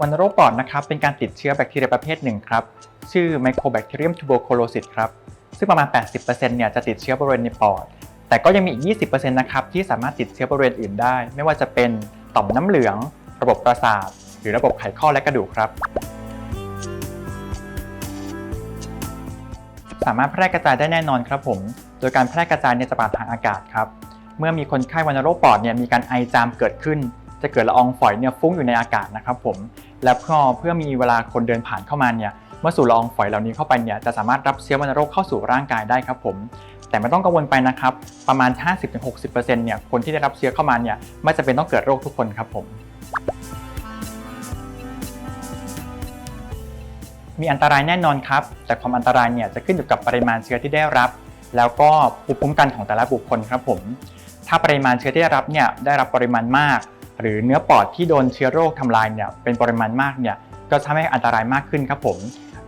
วัณโรคปอดนะครับเป็นการติดเชื้อแบคทีเรียประเภทหนึ่งครับ ชื่อ Mycobacterium tuberculosis ครับ ซึ่งประมาณ 80%เนี่ยจะติดเชื้อบริเวณในปอด แต่ก็ยังมีอีก 20%นะครับที่สามารถติดเชื้อบริเวณอื่นได้ ไม่ว่าจะเป็นต่อมน้ำเหลือง ระบบประสาท หรือระบบไขข้อและกระดูกครับ สามารถแพร่กระจายได้แน่นอนครับผม โดยการแพร่กระจายเนี่ยจะผ่านทางอากาศครับ เมื่อมีคนไข้วัณโรคปอดเนี่ยมีการไอจามเกิดขึ้น จะเกิดละอองฝอยเนี่ยฟุ้งอยู่ในอากาศนะครับผมและเพื่อเพื่อมีเวลาคนเดินผ่านเข้ามาเนี่ยเมื่อสูดละอองฝอยเหล่านี้เข้าไปเนี่ยจะสามารถรับเชื้อวัณโรคเข้าสู่ร่างกายได้ครับผมแต่ไม่ต้องกังวลไปนะครับ ประมาณ 50-60%เนี่ยคนที่ได้รับเชื้อเข้ามาเนี่ยไม่จำเป็นต้องเกิดโรคทุกคนครับผมมีอันตรายแน่นอนครับ แต่ความอันตรายเนี่ยจะขึ้นอยู่กับปริมาณเชื้อที่ได้รับ แล้วก็ภูมิคุ้มกันของแต่ละบุคคลครับผม ถ้าปริมาณเชื้อที่ได้รับเนี่ยได้รับปริมาณมาก หรือเนื้อปอดที่โดนเชื้อโรคทำลายเนี่ยเป็นปริมาณมากเนี่ยก็ทำให้อันตรายมากขึ้นครับผม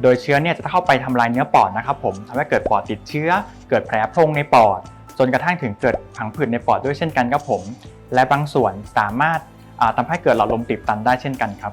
โดยเชื้อเนี่ยจะเข้าไปทำลายเนื้อปอดนะครับผมทำให้เกิดปอดติดเชื้อ เกิดแผลโพรงในปอด จนกระทั่งถึงเกิดผังผืดในปอดด้วยเช่นกันครับผม และบางส่วนสามารถทำทำให้เกิดหลอดลมตีบตันได้เช่นกันครับ